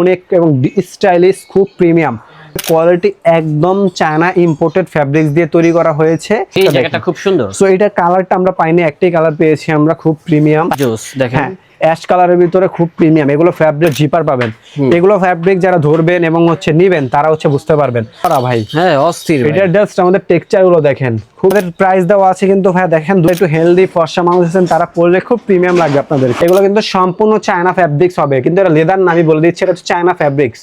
অনেক এবং স্টাইলিশ খুব প্রিমিয়াম। কোয়ালিটি একদম চায়না ইম্পোর্টেড ফ্যাব্রিক্স দিয়ে তৈরি করা হয়েছে। এই জায়গাটা খুব সুন্দর। সো এটা কালারটা আমরা পাইনি একটাই কালার পেয়েছি আমরা খুব প্রিমিয়াম জোস দেখেন। হ্যাঁ অ্যাশ কালারের ভিতরে খুব প্রিমিয়াম। এগুলো ফ্যাব্রিক জিপার পাবেন। এগুলো ফ্যাব্রিক যারা ধরবেন এবং হচ্ছে নিবেন তারা হচ্ছে বুঝতে পারবেন। ভাই। হ্যাঁ অস্থির ভাই। এটা জাস্ট আমাদের টেক্সচারগুলো দেখেন। খুব প্রাইস দেওয়া আছে কিন্তু ভাই দেখেন একটু হেলদি ফর্সা মানুষ আছেন তারা পরলে খুব প্রিমিয়াম লাগবে আপনাদের। এগুলো কিন্তু সম্পূর্ণ চায়না ফ্যাব্রিক্স হবে কিন্তু এটা লেদার না আমি বলে দিচ্ছি এটা হচ্ছে চায়না ফ্যাব্রিক্স.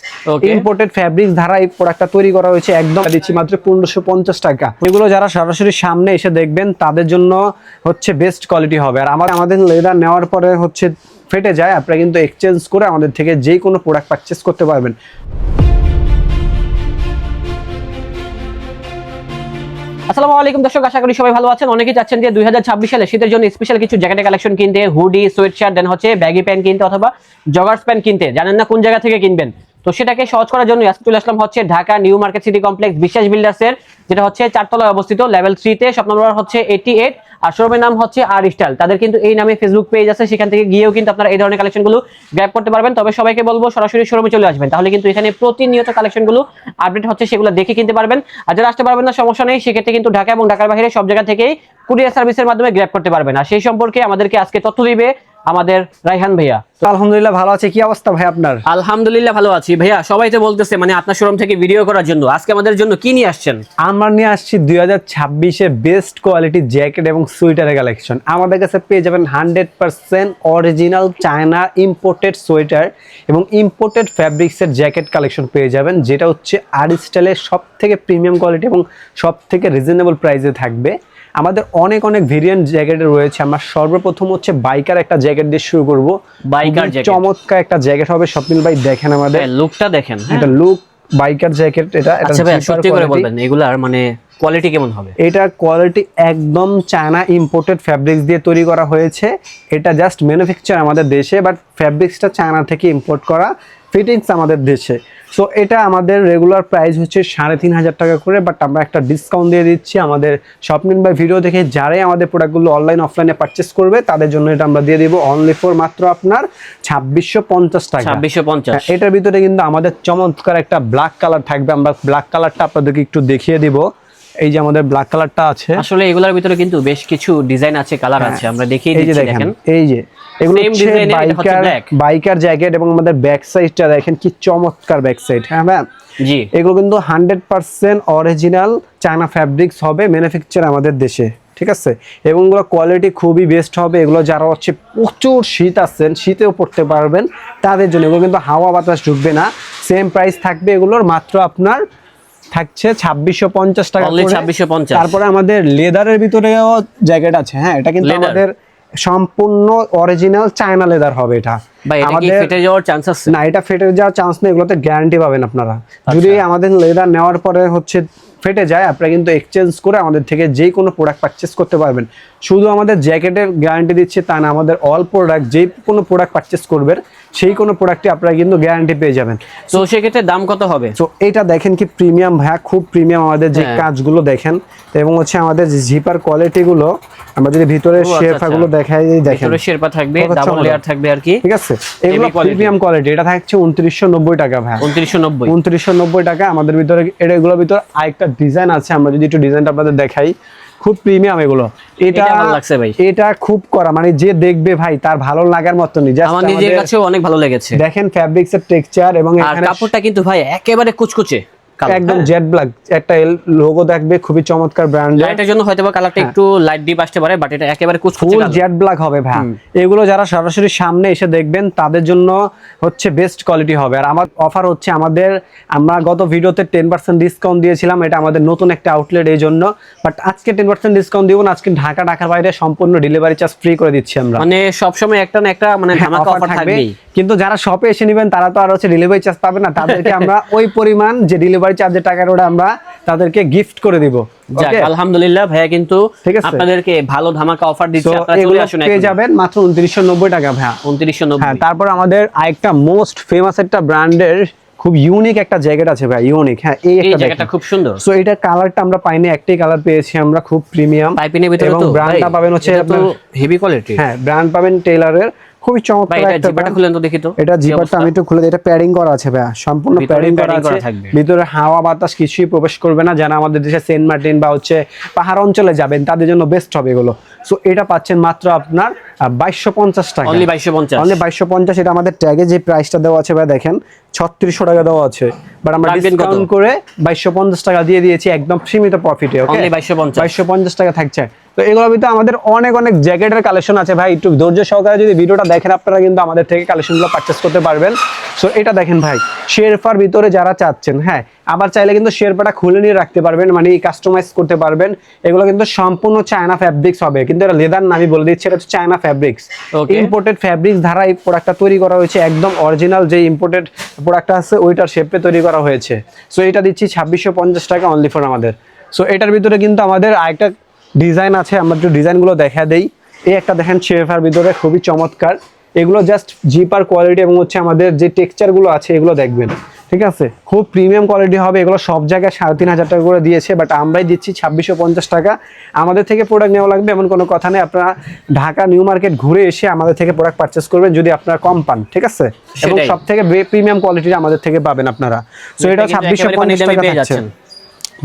ইম্পোর্টেড ফ্যাব্রিক্স দ্বারা এই প্রোডাক্টটা তৈরি করা হয়েছে একদম দিচ্ছি মাত্র পনেরোশো পঞ্চাশ টাকা। এগুলো যারা সরাসরি সামনে এসে দেখবেন তাদের জন্য হচ্ছে বেস্ট কোয়ালিটি হবে। আর আমার আমাদের লেদার নেওয়ার পরে হচ্ছে ফেটে যায়, আপনারা কিন্তু এক্সচেঞ্জ করে আমাদের থেকে যে কোনো প্রোডাক্ট পারচেস করতে পারবেন। আসসালামু আলাইকুম দর্শক, আশা করি সবাই ভালো আছেন। অনেকেই চাচ্ছেন যে দুই হাজার ছাব্বিশ সালে শীতের জন্য স্পেশাল কিছু জ্যাকেটের কালেকশন কিনতে হুডি সোয়েট শার্ট দেন হচ্ছে ব্যাগি প্যান্ট কিনতে অথবা জগার্স প্যান্ট কিনতে। জানেন না কোন জায়গা থেকে কিনবেন? তো সেটাকে সহজ করার জন্য আজকে চলে আসলাম হচ্ছে Dhaka new market city complex Biswas builders এর যেটা হচ্ছে চারতলায় অবস্থিত, লেভেল থ্রিতে, শপ নম্বর হচ্ছে এইটি এইট আর শোরুমের নাম হচ্ছে আর স্টাইল। তাদের কিন্তু এই নামে ফেসবুক পেজ আছে, সেখান থেকে গিয়েও কিন্তু আপনারা এই ধরনের কালেকশনগুলো গ্র্যাব করতে পারবেন। তবে সবাইকে বলব, সরাসরি শোরুমে চলে আসবেন। তাহলে কিন্তু এখানে প্রতিনিয়ত কালেকশনগুলো আপডেট হচ্ছে, সেগুলো দেখে কিনতে পারবেন। আর যারা আসতে পারবেন না, সমস্যা নেই, সেক্ষেত্রে কিন্তু ঢাকা এবং ঢাকার বাইরে সব জায়গা থেকেই কুরিয়ার সার্ভিসের মাধ্যমে গ্র্যাব করতে পারবেন। আর সেই সম্পর্কে আমাদেরকে আজকে তথ্য দিবে আমাদের রাইহান ভাইয়া। আলহামদুলিল্লাহ ভালো আছে। কি অবস্থা ভাই আপনার? আলহামদুলিল্লাহ ভালো আছি। ভাইয়া সবাই তো বলতেছে মানে আপনার শোরুম থেকে ভিডিও করার জন্য। আজকে আমাদের জন্য কি নিয়ে আসছেন? আমরা নিয়ে আসছি দুই হাজার ছাব্বিশে বেস্ট কোয়ালিটি জ্যাকেট এবং সোয়েটারের কালেকশন আমাদের কাছে পেয়ে যাবেন hundred percent original China imported sweater এবং ইম্পোর্টেড ফ্যাব্রিক্সের জ্যাকেট কালেকশন পেয়ে যাবেন যেটা হচ্ছে আর স্টাইলের সব থেকে প্রিমিয়াম কোয়ালিটি এবং সব থেকে রিজনেবল প্রাইসে থাকবে। আমাদের অনেক অনেক ভেরিয়েন্ট জ্যাকেট রয়েছে। আমরা সর্বপ্রথম হচ্ছে বাইকার একটা জ্যাকেট দিয়ে শুরু করব। Jacket। চমৎকার একটা জ্যাকেট হবে। স্বপ্নিল ভাই দেখেন আমাদের। লুকটা দেখেন হ্যাঁ? এটা লুক বাইকার জ্যাকেট এটা আচ্ছা সত্যি করে। বলবেন এগুলার মানে কোয়ালিটি কেমন হবে? এটার কোয়ালিটি একদম চায়না ইম্পোর্টেড ফ্যাব্রিক্স দিয়ে তৈরি করা হয়েছে। এটা জাস্ট ম্যানুফ্যাকচার আমাদের দেশে বাট ফ্যাব্রিক্সটা চায়না থেকে ইম্পোর্ট করা। ফিটিংস আমাদের দেশে। সো এটা আমাদের রেগুলার প্রাইস হচ্ছে সাড়ে তিন হাজার টাকা করে বাট আমরা একটা ডিসকাউন্ট দিয়ে দিচ্ছি আমাদের স্বপ্নিন বাই ভিডিও দেখে যারাই আমাদের প্রোডাক্টগুলো অনলাইন অফলাইনে পারচেস করবে তাদের জন্য এটা আমরা দিয়ে দিব অনলি ফর মাত্র আপনার ছাব্বিশশো পঞ্চাশ টাকা। ছাব্বিশশো পঞ্চাশ। হ্যাঁ, এটার ভিতরে কিন্তু আমাদের চমৎকার একটা ব্ল্যাক কালার থাকবে আমরা ব্ল্যাক কালারটা আপনাদেরকে একটু দেখিয়ে দিব। এই যে আমাদের ব্ল্যাক কালারটা আছে। আসলে এগুলোর ভিতরে কিন্তু বেশ কিছু ডিজাইন আছে কালার আছে। আমরা দেখিয়ে হ্যাঁ। এই যে দিচ্ছি দেখেন এই যে এগুলো বাইকার বাইকার জ্যাকেট এবং আমাদের ব্যাক সাইডটা দেখেন কি চমৎকার ব্যাক সাইড হ্যাঁ ম্যাম জি। এগুলো কিন্তু hundred percent original China fabrics হবে ম্যানুফ্যাকচার আমাদের দেশে ঠিক আছে? এবং এগুলো কোয়ালিটি খুবই বেস্ট হবে। এগুলো যারা হচ্ছে প্রচুর শীত আছেন শীতেও পড়তে পারবেন তাদের জন্য। এগুলো কিন্তু হাওয়া বাতাস ঢুকবে না। সেম প্রাইস থাকবে এগুলোর মাত্র আপনার থাকছে ছাব্বিশশো পঞ্চাশ টাকা করে। 2650 তারপরে আমাদের লেদারের ভিতরেও জ্যাকেট আছে। হ্যাঁ এটা কিন্তু আমাদের সম্পূর্ণ অরিজিনাল চায়না লেদার হবে এটা। আমাদের ফেটে যাওয়ার চান্স আছে? না এটা ফেটে যাওয়ার চান্স নেই এগুলোতে গ্যারান্টি পাবেন আপনারা। আচ্ছা। যদি আমাদের লেদার নেওয়ার পরে হচ্ছে ফেটে যায় আপনারা কিন্তু এক্সচেঞ্জ করে আমাদের থেকে যে কোনো প্রোডাক্ট পারচেস করতে পারবেন। শুধু আমাদের জ্যাকেটের গ্যারান্টি দিচ্ছে তা না আমাদের অল প্রোডাক্ট যে কোনো প্রোডাক্ট পারচেস করবেন সেই কোনো প্রোডাক্টে আপনারা কিন্তু গ্যারান্টি পেয়ে যাবেন। তো সেক্ষেত্রে দাম কত হবে? তো এটা দেখেন কি প্রিমিয়াম ভাইয়া খুব প্রিমিয়াম আমাদের যে হ্যাঁ। কাজগুলো দেখেন এবং হচ্ছে আমাদের জিপার কোয়ালিটি গুলো আমরা যদি ভিতরে ও, আচ্ছা, গুলো দেখাই দেখেন। ভিতরে শেরপা থাকবে ডাবল লেয়ার থাকবে আর কি। ঠিক আছে? এগুলো প্রিমিয়াম কোয়ালিটি এটা থাকছে উনত্রিশশো নব্বই টাকা ভাই। উনত্রিশশো নব্বই। উনত্রিশশো নব্বই টাকা আমাদের ভিতরে এটা এগুলোর ভিতরে আরেকটা ডিজাইন আছে আমরা যদি একটু ডিজাইনটা আপনাদের দেখাই। খুব প্রিমিয়াম এগুলো। এটা ভালো লাগছে ভাই। এটা খুব করা মানে যে দেখবে ভাই তার ভালো লাগার মতো Just আমার নিজের কাছেও অনেক ভালো লেগেছে। দেখেন ফ্যাব্রিক্সের টেক্সচার এবং এখানে কাপড়টা কিন্তু ভাই একেবারে কুচকুচে। একদম জেড ব্ল্যাক একটা লোগো দেখবে খুবই চমৎকার ব্র্যান্ডের লাইটের জন্য হয়তো কালারটা একটু লাইট ডিপ আসতে পারে বাট এটা একেবারে ফুল জেড ব্ল্যাক হবে ভাই এগুলো যারা সরাসরি সামনে এসে দেখবেন তাদের জন্য হচ্ছে বেস্ট কোয়ালিটি হবে। আর আমার অফার হচ্ছে আমাদের আমরা গত ভিডিওতে টেন পার্সেন্ট ডিসকাউন্ট দিয়েছিলাম এটা আমাদের নতুন একটা আউটলেট এই জন্য। বাট আজকে টেন পার্সেন্ট ডিসকাউন্ট দিব না আজকে ঢাকা ঢাকার বাইরে সম্পূর্ণ ডেলিভারি চার্জ ফ্রি করে দিচ্ছি আমরা। মানে সবসময় একটা না একটা মানে ধামাকা অফার থাকবেই। কিন্তু যারা শপে এসে নেবেন তারা তো আর হচ্ছে ডেলিভারি চার্জ পাবে না। তাদেরকে আমরা ওই পরিমাণ যে ডেলিভারি চার্জের টাকাটা ওটা আমরা তাদেরকে গিফট করে দিব। আলহামদুলিল্লাহ ভাইয়া কিন্তু আপনাদেরকে ভালো ধামাকা অফার দিচ্ছে। আপনারা চলে আসুন পেয়ে যাবেন মাত্র উনত্রিশশো নব্বই টাকা ভাইয়া। উনত্রিশশো হ্যাঁ নব্বই তারপর আমাদের আরেকটা মোস্ট ফেমাস একটা ব্র্যান্ডের খুব ইউনিক একটা জ্যাকেট আছে ভাই ইউনিক হ্যাঁ এই একটা জায়গাটা খুব সুন্দর। সো এটা কালারটা আমরা পাইনি একটাই কালার পেয়েছি আমরা খুব প্রিমিয়াম পাইপিনের ভিতরে তো ব্র্যান্ডটা পাবেন হচ্ছে আপনার হেভি কোয়ালিটি হ্যাঁ ব্র্যান্ড পাবেন টেইলারের খুবই চমৎকার একটা brand। খুলেন তো দেখি তো। এটা জিপারটা আমি একটু খুলে এটা প্যাডিং করা আছে ভাইয়া। সম্পূর্ণ প্যাডিং করা আছে। ভিতরে হাওয়া বাতাস কিছুই প্রবেশ করবে না। যারা আমাদের দেশে সেন্ট মার্টিন বা হচ্ছে পাহাড় অঞ্চলে যাবেন তাদের জন্য বেস্ট হবে এগুলো। সো এটা পাচ্ছেন মাত্র আপনার বাইশশো পঞ্চাশ টাকা। অনলি বাইশশো পঞ্চাশ। অনলি বাইশশো পঞ্চাশ এটা আমাদের ট্যাগে যে প্রাইসটা দেওয়া আছে ভাই দেখেন ছত্রিশশো টাকা দেওয়া আছে। বাট আমরা ডিসকাউন্ট করে বাইশশো পঞ্চাশ টাকা দিয়ে দিয়েছি একদম সীমিত প্রফিটে ওকে Only 2250 বাইশশো পঞ্চাশ টাকা থাকছে। তো এগুলোর ভিতরে আমাদের অনেক অনেক জ্যাকেটের কালেকশন আছে। ভাই একটু ধৈর্য সহকারে যদি ভিডিওটা দেখেন আপনারা কিন্তু আমাদের থেকে কালেকশনগুলো পারচেস করতে পারবেন। সো এটা দেখেন ভাই শেরফার ভিতরে যারা চাচ্ছেন হ্যাঁ আবার চাইলে কিন্তু শেরপাটা খুলে নিয়ে রাখতে পারবেন মানে কাস্টমাইজ করতে পারবেন। এগুলো কিন্তু সম্পূর্ণ চায়না ফ্যাব্রিক্স হবে কিন্তু এটা লেদার না আমি বলে দিচ্ছি এটা হচ্ছে চায়না ফ্যাব্রিক্স. ইম্পোর্টেড ফ্যাব্রিক্স দ্বারা এই প্রোডাক্টটা তৈরি করা হয়েছে একদম অরিজিনাল যে ইম্পোর্টেড প্রোডাক্টটা আছে ওইটার শেপে তৈরি করা হয়েছে। সো এটা দিচ্ছি ছাব্বিশশো পঞ্চাশ টাকা অনলি ফর আমাদের। সো এটার ভিতরে কিন্তু আমাদের আরেকটা ডিজাইন আছে আমরা একটু ডিজাইনগুলো দেখা দেই। এই একটা দেখেন শেফার ভিতরে খুবই চমৎকার। এগুলো জাস্ট জিপার কোয়ালিটি এবং হচ্ছে আমাদের যে টেক্সচারগুলো আছে এগুলো দেখবেন। ঠিক আছে? খুব প্রিমিয়াম কোয়ালিটি হবে এগুলো সব জায়গায় সাড়ে তিন হাজার টাকা করে দিয়েছে বাট আমরাই দিচ্ছি ছাব্বিশশো পঞ্চাশ টাকা। আমাদের থেকে প্রোডাক্ট নেওয়া লাগবে এমন কোনো কথা নেই। আপনারা ঢাকা নিউ মার্কেট ঘুরে এসে আমাদের থেকে প্রোডাক্ট পারচেস করবেন যদি আপনারা কম পান ঠিক আছে? এবং সব থেকে প্রিমিয়াম কোয়ালিটির আমাদের থেকে পাবেন আপনারা। সো এটা ছাব্বিশশো পঞ্চাশ টাকা।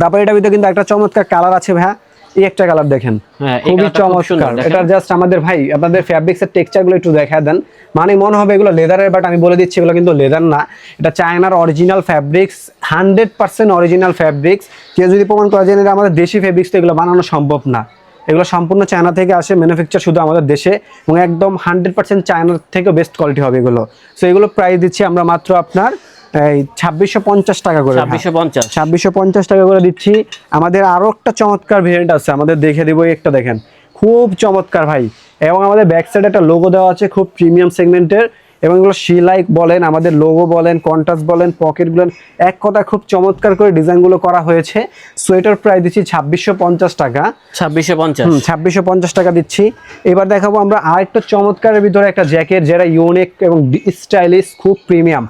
তারপর এটা ভিতরে কিন্তু একটা চমৎকার কালার আছে ভাইয়া। এই একটা কালার দেখেন। হ্যাঁ, খুবই চমৎকার। এটা জাস্ট আমাদের ভাই আপনাদের ফ্যাব্রিক্স এর টেক্সচারগুলো একটু দেখা দেন। মানে মনে হবে এগুলো লেদারের বাট আমি বলে দিচ্ছি এগুলো কিন্তু লেদার না। এটা চায়নার original fabrics hundred percent original fabrics কেউ যদি প্রমাণ করা যায় এটা আমাদের দেশি ফ্যাব্রিক্স তো এগুলো বানানো সম্ভব না। এগুলো সম্পূর্ণ চায়না থেকে আসে ম্যানুফ্যাকচার শুধু আমাদের দেশে এবং একদম হান্ড্রেড পার্সেন্ট চায়নার থেকে বেস্ট কোয়ালিটি হবে এগুলো। সো এগুলো প্রাইস দিচ্ছি আমরা মাত্র আপনার এই ছাব্বিশশো পঞ্চাশ টাকা করে। ছাব্বিশশো পঞ্চাশ। টাকা করে দিচ্ছি। আমাদের আরও একটা চমৎকার ভেরিয়েন্ট আছে আমাদের দেখে দিব একটা দেখেন। খুব চমৎকার ভাই। এবং আমাদের ব্যাক সাইডে একটা লোগো দেওয়া আছে খুব প্রিমিয়াম সেগমেন্টের এবং এগুলো সিলাই বলেন আমাদের লোগো বলেন কন্ট্রাস্ট বলেন পকেট বলেন এক কথা খুব চমৎকার করে ডিজাইনগুলো করা হয়েছে। সোয়েটার প্রাইস দিচ্ছি ছাব্বিশশো পঞ্চাশ টাকা। ছাব্বিশশো পঞ্চাশ। ছাব্বিশশো পঞ্চাশ টাকা দিচ্ছি। এবার দেখাবো আমরা আরেকটা চমৎকারের ভিতরে একটা জ্যাকেট যেটা ইউনিক এবং স্টাইলিশ খুব প্রিমিয়াম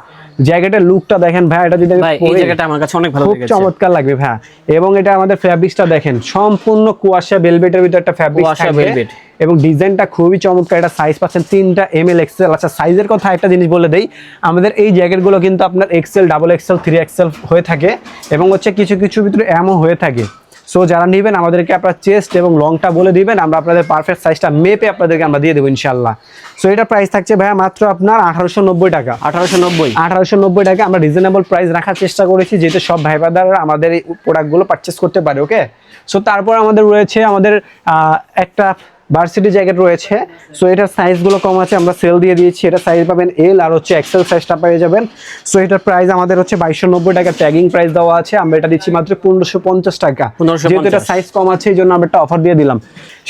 জ্যাকেটের লুকটা দেখেন ভাই এটা যদি ভাই এই জায়গাটা আমার কাছে অনেক ভালো খুব চমৎকার লাগবে ভাই। এবং এটা আমাদের ফ্যাব্রিক্সটা দেখেন সম্পূর্ণ কুয়াশা বেলভেটের ভিতরে একটা ফ্যাব্রিক থাকবে। এবং ডিজাইনটা খুবই চমৎকার এটা সাইজ পাচ্ছেন তিনটা এম এল এক্সেল আচ্ছা সাইজের কথা একটা জিনিস বলে দেই আমাদের এই জ্যাকেটগুলো কিন্তু আপনার XL double XL three XL হয়ে থাকে এবং হচ্ছে কিছু কিছু ভিতরে এমও হয়ে থাকে। সো যারা নেবেন আমাদেরকে আপনার চেস্ট এবং লংটা বলে দিবেন। আমরা আপনাদের পারফেক্ট সাইজটা মেপে আপনাদেরকে আমরা দিয়ে দেবো ইনশাল্লাহ সো এটা প্রাইস থাকছে ভাইয়া মাত্র আপনার আঠারোশো নব্বই টাকা। আঠারোশো নব্বই। আঠারোশো নব্বই টাকা আমরা রিজনেবল প্রাইস রাখার চেষ্টা করেছি যেহেতু সব ভাই ব্রাদাররা আমাদের এই প্রোডাক্টগুলো পারচেস করতে পারে ওকে সো তারপর আমাদের রয়েছে আমাদের একটা ভার্সিটি জ্যাকেট রয়েছে। সো এটার সাইজগুলো কম আছে আমরা সেল দিয়ে দিয়েছি। এটা সাইজ পাবেন এল আর হচ্ছে এক্সেল সাইজটা পেয়ে যাবেন। সো এটার প্রাইস আমাদের হচ্ছে বাইশশো নব্বই টাকা ট্যাগিং প্রাইস দেওয়া আছে। আমরা এটা দিচ্ছি মাত্র পনেরোশো পঞ্চাশ টাকা। যেহেতু এটা সাইজ কম আছে এই জন্য আমরা একটা অফার দিয়ে দিলাম।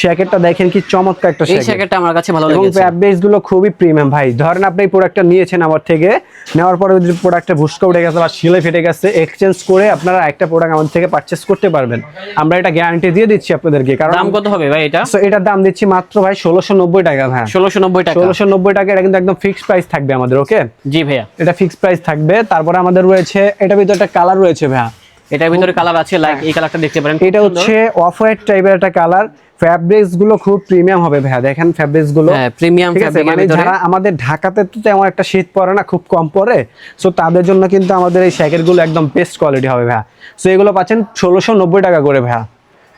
জ্যাকেটটা দেখেন কি চমৎকার একটা জ্যাকেটটা আমার কাছে ভালো এবং লেগেছে। ফ্যাব্রিক্সগুলো খুবই প্রিমিয়াম ভাই। ধরেন আপনি এই প্রোডাক্টটা নিয়েছেন আমার থেকে। নেওয়ার পরে যদি প্রোডাক্টটা ভুসকা উঠে গেছে বা শিলে ফেটে গেছে এক্সচেঞ্জ করে আপনারা একটা প্রোডাক্ট আমাদের থেকে পারচেস করতে পারবেন। আমরা এটা গ্যারান্টি দিয়ে দিচ্ছি আপনাদেরকে কারণ দাম কত হবে ভাই এটা? So, এটার দাম দিচ্ছি মাত্র ভাই ষোলোশো নব্বই টাকা ভাই। ষোলোশো নব্বই টাকা। ষোলোশো নব্বই টাকা এটা কিন্তু একদম ফিক্সড প্রাইস থাকবে আমাদের ওকে জি ভাইয়া। এটা ফিক্সড প্রাইস থাকবে। তারপরে আমাদের রয়েছে এটা ভিতরে একটা কালার রয়েছে ভাইয়া। এটার ভিতরে কালার আছে লাইক এই কালারটা দেখতে পারেন এটা হচ্ছে অফ হোয়াইট টাইপের একটা কালার ফ্যাব্রিক্সগুলো খুব প্রিমিয়াম হবে ভাইয়া। দেখেন ফ্যাব্রিক্সগুলো। হ্যাঁ প্রিমিয়াম ঠিক মানে যারা আমাদের ঢাকাতে তো তেমন একটা শীত পড়ে না খুব কম পড়ে। সো তাদের জন্য কিন্তু আমাদের এই শ্যাকেটগুলো একদম বেস্ট কোয়ালিটি হবে ভাইয়া। সো এগুলো পাচ্ছেন ষোলোশো নব্বই টাকা করে ভাইয়া।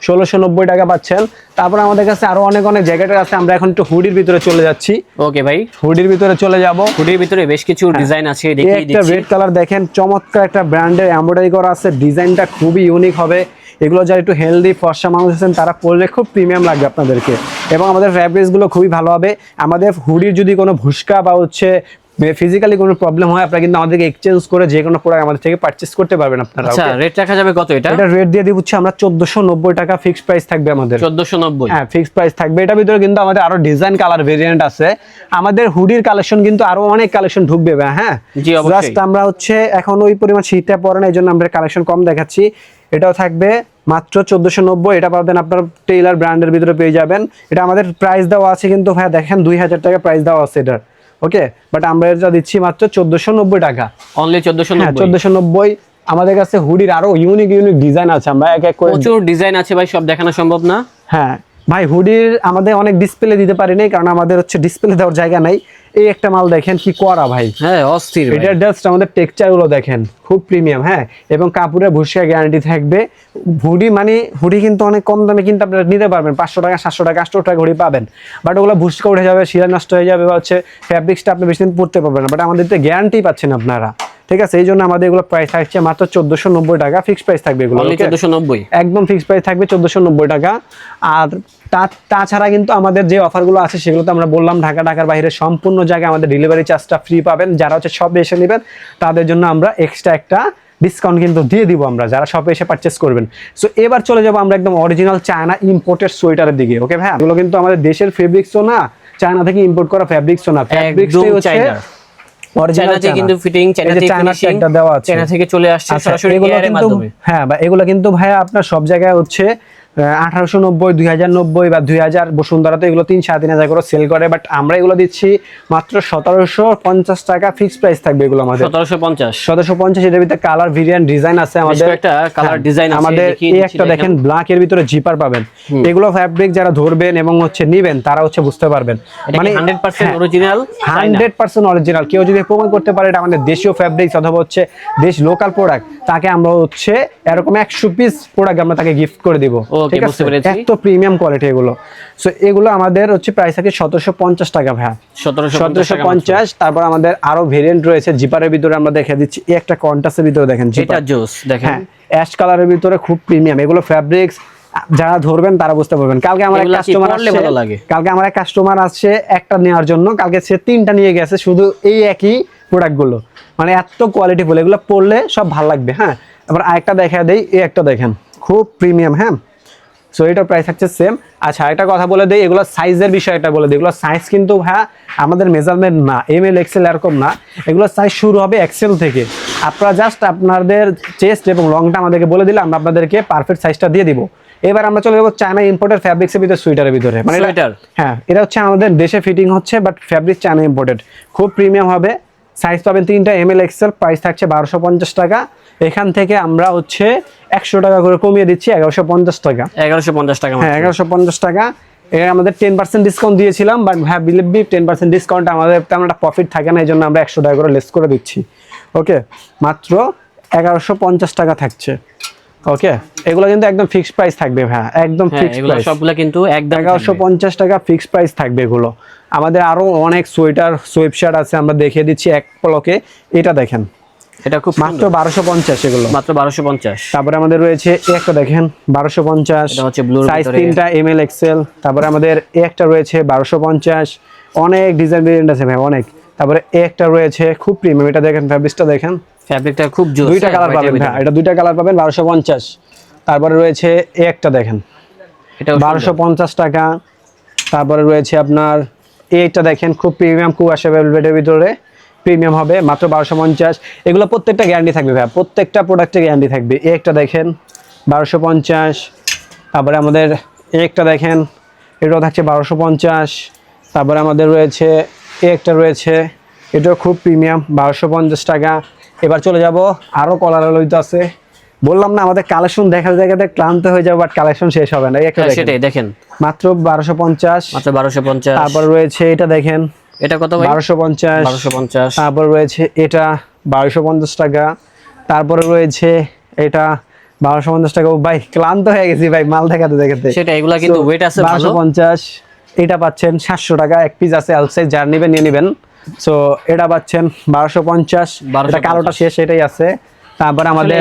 ষোলোশো নব্বই টাকা পাচ্ছেন। তারপর আমাদের কাছে আরও অনেক অনেক জ্যাকেটের আছে আমরা এখন একটু হুডির ভিতরে চলে যাচ্ছি। ওকে ভাই। হুডির ভিতরে চলে যাব। হুডির ভিতরে বেশ কিছু ডিজাইন আছে এই দেখিয়ে একটা রেড কালার দেখেন চমৎকার একটা ব্র্যান্ডের এমব্রয়ডারি করা আছে ডিজাইনটা খুবই ইউনিক হবে। এগুলো যারা একটু হেলদি ফর্সা মানুষ আছেন তারা পরলে খুব প্রিমিয়াম লাগবে আপনাদেরকে। এবং আমাদের ফ্যাব্রিক্সগুলো খুবই ভালো হবে। আমাদের হুডির যদি কোনো ভুসকা বা হচ্ছে ফিজিক্যালি কোনো প্রবলেম হয় আপনারা কিন্তু আমাদেরকে এক্সচেঞ্জ করে যে কোনো প্রোডাক্ট আমাদের থেকে পারচেস করতে পারবেন আপনারা আচ্ছা রেট রাখা যাবে কত এটা? এটা রেট দিয়ে দিচ্ছি আমরা চোদ্দশো নব্বই টাকা ফিক্সড প্রাইস থাকবে আমাদের। চোদ্দশো নব্বই? হ্যাঁ ফিক্সড প্রাইস থাকবে। এটার ভিতরে কিন্তু আমাদের আরও ডিজাইন কালার ভেরিয়েন্ট আছে। আমাদের হুডির কালেকশন কিন্তু আরও অনেক কালেকশন ঢুকবে হ্যাঁ? জি, অবশ্যই। জাস্ট আমরা হচ্ছে এখন ওই পরিমাণ শীতটা পড়ে না এই জন্য আমরা কালেকশন কম দেখাচ্ছি। এটাও থাকবে মাত্র চোদ্দশো নব্বই। এটা পাবেন আপনার টেইলার ব্র্যান্ডের ভিতরে পেয়ে যাবেন। এটা আমাদের প্রাইস দেওয়া আছে কিন্তু ভাই দেখেন দুই হাজার টাকা প্রাইস দেওয়া আছে এটার। ওকে? বাট আমরা এটা দিচ্ছি মাত্র চোদ্দশো নব্বই টাকা। অনলি চোদ্দশো হ্যাঁ চোদ্দশো নব্বই। আমাদের কাছে হুডির আরও ইউনিক ইউনিক ডিজাইন আছে। আমরা এক এক করে প্রচুর ডিজাইন আছে ভাই সব দেখানো সম্ভব না। হ্যাঁ ভাই হুডির আমাদের অনেক ডিসপ্লে দিতে পারি নাই কারণ আমাদের হচ্ছে ডিসপ্লে দেওয়ার জায়গা নাই। এই একটা মাল দেখেন কি করা ভাই। হ্যাঁ অস্থির। এটার জাস্ট আমাদের টেক্সচারগুলো দেখেন খুব প্রিমিয়াম হ্যাঁ? এবং কাপড়ের ভুসিয়া গ্যারান্টি থাকবে। হুডি মানে হুডি কিন্তু অনেক কম দামে কিন্তু আপনারা নিতে পারবেন পাঁচশো টাকা সাতশো টাকা আটশো টাকা হুডি পাবেন। বাট ওগুলো ভুসকা উঠে যাবে শিরা নষ্ট হয়ে যাবে বা হচ্ছে ফ্যাব্রিক্সটা আপনি বেশি দিন পরতে পারবেন না। বাট আমাদের তো গ্যারান্টি পাচ্ছেন আপনারা। ঠিক আছে এই জন্য আমাদের এগুলো প্রাইস থাকছে মাত্র চোদ্দশো নব্বই টাকা। ফিক্সড প্রাইস থাকবে এগুলো চোদ্দশো নব্বই। একদম ফিক্সড প্রাইস থাকবে চোদ্দশো নব্বই টাকা। আর তাছাড়া কিন্তু আমাদের যে অফারগুলো আছে সেগুলো তো আমরা বললাম ঢাকা ঢাকার বাইরে সম্পূর্ণ জায়গায় আমাদের ডেলিভারি চার্জটা ফ্রি পাবেন। যারা হচ্ছে শপে এসে নেবেন তাদের জন্য আমরা এক্সট্রা একটা ডিসকাউন্ট কিন্তু দিয়ে দিব আমরা যারা শপে এসে পারচেস করবেন। সো এবার চলে যাব আমরা একদম অরিজিনাল চায়না ইম্পোর্টেড সোয়েটারের দিকে ওকে ভাই এগুলো কিন্তু আমাদের দেশের ফেব্রিক্সও না চায়না থেকে ইম্পোর্ট করা ফেব্রিক্সও না। ফেব্রিক্সটাই হচ্ছে কিন্তু ফিটিং একটা দেওয়া আছে। থেকে চলে আসছে আচ্ছা, সরাসরি মাধ্যমে। হ্যাঁ বা এগুলো কিন্তু ভাইয়া আপনার সব জায়গায় হচ্ছে আঠারোশো নব্বই দুই হাজার নব্বই বা দুই হাজার বসুন্ধরাতে এগুলো তিন সাড়ে তিন হাজার করে সেল করে বাট আমরা এগুলো দিচ্ছি মাত্র সতেরোশো পঞ্চাশ টাকা ফিক্সড প্রাইস থাকবে এগুলো আমাদের। সতেরোশো পঞ্চাশ। সতেরোশো পঞ্চাশ এটার ভিতরে কালার ভেরিয়েন্ট ডিজাইন আছে আমাদের। হ্যাঁ, design আছে, আমাদের এই একটা দেখেন ব্ল্যাক এর ভিতরে জিপার পাবেন। এগুলো ফ্যাব্রিক যারা ধরবেন এবং হচ্ছে নিবেন তারা হচ্ছে বুঝতে পারবেন। মানে hundred percent original hundred percent original কেউ যদি প্রমাণ করতে পারে এটা আমাদের দেশীয় ফ্যাব্রিক্স অথবা হচ্ছে দেশ লোকাল প্রোডাক্ট তাকে আমরা হচ্ছে এরকম একশো পিস প্রোডাক্ট আমরা তাকে গিফট করে দিব। Okay, ঠিক বুঝতে পেরেছি। এত প্রিমিয়াম কোয়ালিটি এগুলো। সো এগুলো আমাদের হচ্ছে প্রাইস সতেরোশো পঞ্চাশ টাকা ভাইয়া। সতেরোশো সতেরোশো পঞ্চাশ তারপর আমাদের আরও ভেরিয়েন্ট রয়েছে জিপারের ভিতরে আমরা দেখে দিচ্ছি। এই একটা কন্টাসের ভিতরে দেখেন এটা জিপার জোস দেখেন অ্যাশ কালারের ভিতরে খুব প্রিমিয়াম এগুলো ফ্যাব্রিক্স যারা ধরবেন তারা বুঝতে পারবেন। কালকে আমার এক কাস্টমার আসছে ভালো লাগে? কালকে আমার এক কাস্টমার আসছে একটা নেওয়ার জন্য। কালকে সে তিনটা নিয়ে গেছে শুধু এই একই প্রোডাক্টগুলো মানে এত কোয়ালিটি ফুল। এগুলো পরলে সব ভালো লাগবে হ্যাঁ। তারপর আরেকটা দেখা দেই এই একটা দেখেন। খুব প্রিমিয়াম হ্যাঁ। সো এটার প্রাইস হচ্ছে সেম আচ্ছা একটা কথা বলে দিই এগুলো সাইজের বিষয়টা বলে দিই। এগুলো সাইজ কিন্তু হ্যাঁ আমাদের মেজারমেন্ট না এম এল এক্সেল এরকম না। এগুলো সাইজ শুরু হবে এক্সেল থেকে। আপনারা জাস্ট আপনাদের চেস্ট এবং লংটা আমাদেরকে বলে দিলে আমরা আপনাদেরকে পারফেক্ট সাইজটা দিয়ে দিব। এবার আমরা চলে যাব চায়না ইম্পোর্টেড ফ্যাব্রিক্সের ভিতরে সুইটারের ভিতরে। মানে হ্যাঁ এটা হচ্ছে আমাদের দেশে ফিটিং হচ্ছে বাট ফ্যাব্রিক চায়না ইম্পোর্টেড খুব প্রিমিয়াম হবে। সাইজ পাবেন তিনটা এম এল এক্সেল প্রাইস থাকছে বারোশো পঞ্চাশ টাকা। এখান থেকে আমরা হচ্ছে একশো টাকা করে কমিয়ে দিচ্ছি এগারোশো পঞ্চাশ টাকা। এগারোশো পঞ্চাশ টাকা হ্যাঁ এগারোশো পঞ্চাশ টাকা। এখানে আমাদের টেন পার্সেন্ট ডিসকাউন্ট দিয়েছিলাম বাট হ্যাঁ believe be ten percent discount আমাদের তেমন একটা প্রফিট থাকে না এই জন্য আমরা একশো টাকা করে লেস করে দিচ্ছি। ওকে মাত্র এগারোশো পঞ্চাশ টাকা থাকছে। ওকে এগুলো কিন্তু একদম ফিক্সড প্রাইস থাকবে হ্যাঁ একদম ফিক্সড এগুলো প্রাইস সবগুলো কিন্তু একদম এগারোশো থাকবে। পঞ্চাশ টাকা ফিক্সড প্রাইস থাকবে এগুলো। আমাদের আরও অনেক সোয়েটার সোয়েবশার্ট আছে আমরা দেখিয়ে দিচ্ছি এক পলকে। এটা দেখেন। এটা খুব মাত্র সুন্দর। বারোশো পঞ্চাশ এগুলো। মাত্র বারোশো পঞ্চাশ। তারপরে আমাদের রয়েছে এই একটা দেখেন বারোশো পঞ্চাশ। এটা হচ্ছে এর সাইজ তিনটা এম এল এক্সেল তারপরে আমাদের এই একটা রয়েছে বারোশো পঞ্চাশ। অনেক ডিজাইন ভেরিয়েন্ট আছে ভাই অনেক। তারপরে এই একটা রয়েছে খুব প্রিমিয়াম এটা দেখেন ফ্যাব্রিক্সটা দেখেন। ফ্যাব্রিকটা খুব জোস দুইটা হ্যাঁ, কালার পাবেন হ্যাঁ এটা দুইটা কালার পাবেন বারোশো পঞ্চাশ। তারপরে রয়েছে এই একটা দেখেন। এটা বারোশো সুন্দর। পঞ্চাশ টাকা। তারপরে রয়েছে আপনার এইটা দেখেন খুব প্রিমিয়াম কুয়াশা ভেলভেটের ভিতরে। প্রিমিয়াম হবে মাত্র বারোশো পঞ্চাশ। এগুলো প্রত্যেকটা গ্যারান্টি থাকবে ভাই প্রত্যেকটা প্রোডাক্টে গ্যারান্টি থাকবে। এই একটা দেখেন বারোশো পঞ্চাশ। তারপরে আমাদের এই একটা দেখেন এটাও থাকছে বারোশো পঞ্চাশ। তারপরে আমাদের রয়েছে এই একটা রয়েছে এটাও খুব প্রিমিয়াম বারোশো পঞ্চাশ টাকা। এবার চলে যাব আরও কলার লইতে আছে। বললাম না আমাদের কালেকশন দেখার জায়গাতে ক্লান্ত হয়ে যাবে বাট কালেকশন শেষ হবে না। একটা হ্যাঁ। সেটাই দেখেন। মাত্র বারোশো পঞ্চাশ। মাত্র বারোশো পঞ্চাশ। তারপর রয়েছে এটা দেখেন। এটা কত বারোশো পঞ্চাশ। বারোশো পঞ্চাশ। তারপর রয়েছে এটা বারোশো পঞ্চাশ টাকা। তারপরে রয়েছে এটা বারোশো পঞ্চাশ টাকা। ও ভাই ক্লান্ত হয়ে গেছি ভাই মাল দেখাতে দেখাতে। সেটা এগুলা কিন্তু ওয়েট আছে বারোশো পঞ্চাশ এটা পাচ্ছেন সাতশো টাকা। এক পিস আছে আলসাইজ যার নেবেন নিয়ে নেবেন। সো এটা পাচ্ছেন বারোশো পঞ্চাশ। কালোটা শেষ এটাই আছে। তারপর আমাদের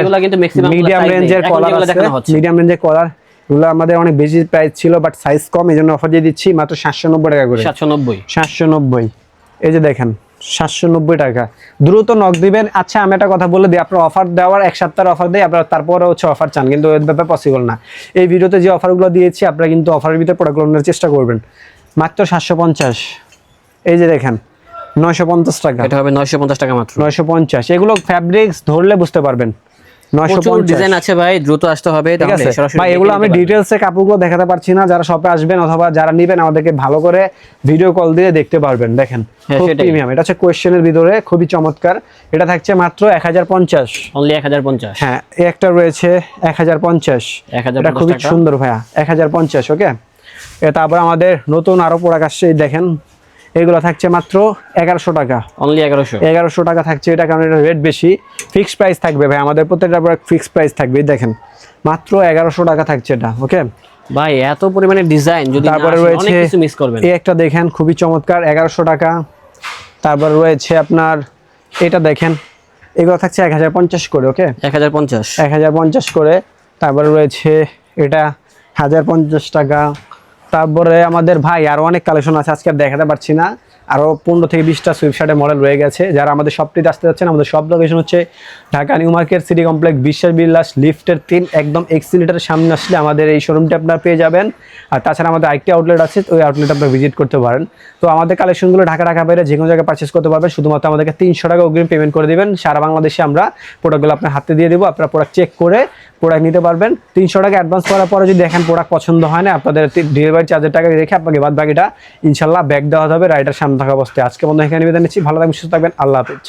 মিডিয়াম রেঞ্জের কলার আছে। মিডিয়াম রেঞ্জের কলার এগুলো আমাদের অনেক বেশি প্রাইস ছিল বাট সাইজ কম এই জন্য অফার দিয়ে দিচ্ছি মাত্র সাতশো নব্বই টাকা করে। সাতশো নব্বই। সাতশো নব্বই। এই যে দেখেন সাতশো নব্বই টাকা। দ্রুত নক দিবেন। আচ্ছা আমি একটা কথা বলে দিই আপনার অফার দেওয়ার এক সপ্তাহের অফার দিই আপনার তারপরে হচ্ছে অফার চান কিন্তু এর ব্যাপারে পসিবল না। এই ভিডিওতে যে অফারগুলো দিয়েছি আপনারা কিন্তু অফারের ভিতরে প্রোডাক্টগুলো নেওয়ার চেষ্টা করবেন। মাত্র সাতশো পঞ্চাশ। এই যে দেখেন নয়শো পঞ্চাশ টাকা। এটা হবে নয়শো পঞ্চাশ টাকা মাত্র। নয়শো পঞ্চাশ। এগুলো ফ্যাব্রিক্স ধরলে বুঝতে পারবেন। ডিজাইন আছে ভাই দ্রুত আসতে হবে ঠিক তাহলে আছে? সরাসরি ভাই এগুলো আমি নিতে কাপড়গুলো দেখাতে পারছি না। যারা শপে আসবেন অথবা যারা নেবেন আমাদেরকে ভালো করে ভিডিও কল দিয়ে দেখতে পারবেন। দেখেন হ্যাঁ, খুব প্রিমিয়াম এটা হচ্ছে কোয়েশ্চেনের ভিতরে খুবই চমৎকার। এটা থাকছে মাত্র এক হাজার পঞ্চাশ। অনলি এক হাজার পঞ্চাশ। হ্যাঁ একটা রয়েছে এক হাজার পঞ্চাশ। 1050 এটা খুবই সুন্দর ভাইয়া। এক হাজার পঞ্চাশ ওকে তারপর আমাদের নতুন আরও প্রোডাক্ট আসছে দেখেন। এগুলো থাকছে মাত্র এগারোশো টাকা। অনলি এগারোশো। এগারোশো টাকা থাকছে এটা কারণ এটা রেট বেশি। ফিক্সড প্রাইস থাকবে ভাই আমাদের প্রত্যেকটা প্রোডাক্ট ফিক্সড প্রাইস থাকবে দেখেন। মাত্র এগারোশো টাকা থাকছে এটা ওকে ভাই এত পরিমাণে ডিজাইন যদি তারপরে রয়েছে মিস করবেন। এই একটা দেখেন খুবই চমৎকার এগারোশো টাকা। তারপর রয়েছে আপনার এটা দেখেন এগুলো থাকছে এক হাজার পঞ্চাশ করে ওকে এক হাজার পঞ্চাশ। এক হাজার পঞ্চাশ করে তারপরে রয়েছে এটা হাজার পঞ্চাশ টাকা। তারপরে আমাদের ভাই আরও অনেক কালেকশন আছে, আজকে আর দেখাতে পারছি না। আরও পনেরো থেকে বিশটা সুইপশার্টের মডেল রয়ে গেছে। যারা আমাদের শপটিতে আসতে যাচ্ছেন, আমাদের সব লোকেশন হচ্ছে Dhaka new market city complex Biswas builders লিফটের তিন একদম এক্সিলিটারের সামনে আসলে আমাদের এই শোরুমটি আপনারা পেয়ে যাবেন। আর তাছাড়া আমাদের আরেকটি আউটলেট আছে ওই আউটলেট আপনারা ভিজিট করতে পারেন। তো আমাদের কালেকশনগুলো ঢাকা ঢাকা বাইরে যে কোনো জায়গায় পারচেস করতে পারবেন। শুধুমাত্র আমাদেরকে তিনশো টাকা অগ্রিম পেমেন্ট করে দিবেন। সারা বাংলাদেশে আমরা প্রোডাক্টগুলো আপনার হাতে দিয়ে দেবো। আপনারা প্রোডাক্ট চেক করে প্রোডাক্ট নিতে পারবেন। তিনশো টাকা অ্যাডভান্স করার পরে যদি দেখেন প্রোডাক্ট পছন্দ হয় না, আপনাদের ডেলিভারি চার্জের টাকা রেখে আপনাকে বাদ বাকিটা ইনশাল্লাহ ব্যাগ দেওয়া হবে রাইডার সামনে থাকা অবস্থায়। আজকে বন্ধু এখানে নিবেদন নিচ্ছি। ভালো থাকবেন, সুস্থ থাকবেন। আল্লাহ হাফিজ।